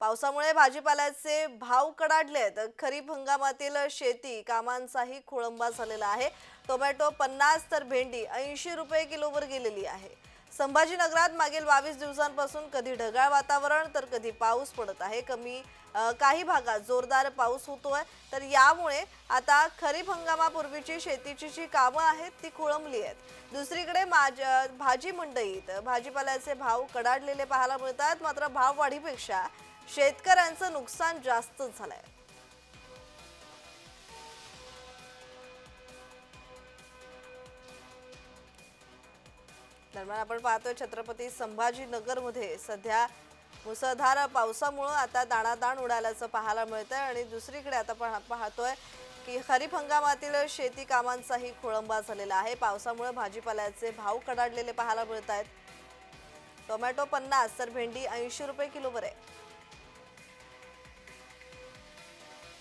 पावसामुळे भाजीपाल्याचे भाव कडाडले आहेत खरीप हंगामातील शेती कामांचाही खोळंबा झालेला आहे. टोमॅटो पन्नास तर भेंडी ऐंशी रुपये किलोवर गेलेली आहे. संभाजीनगरात मागील बावीस दिवसांपासून कधी ढगाळ वातावरण तर कधी पाऊस पडत आहे. कमी काही भागात जोरदार पाऊस होतोय. तर यामुळे आता खरीप हंगामापूर्वीची शेतीची जी कामं आहेत ती खोळंबली आहेत. दुसरीकडे माज भाजी मंडईत भाजीपाल्याचे भाव कडाडलेले पाहायला मिळतात. मात्र भाववाढीपेक्षा शेतकऱ्यांचं नुकसान जास्त झालंय. दरम्यान आपण पाहतोय छत्रपती संभाजीनगरमध्ये सध्या मुसळधार पावसामुळं आता दाणादाण उडाल्याचं पाहायला मिळतंय आणि दुसरीकडे आता पहा पाहतोय की खरीप हंगामातील शेती कामांचाही खोळंबा झालेला आहे. पावसामुळे भाजीपाल्याचे भाव कडाडलेले पाहायला मिळत आहेत टोमॅटो पन्नास तर भेंडी ऐंशी रुपये किलोवर आहे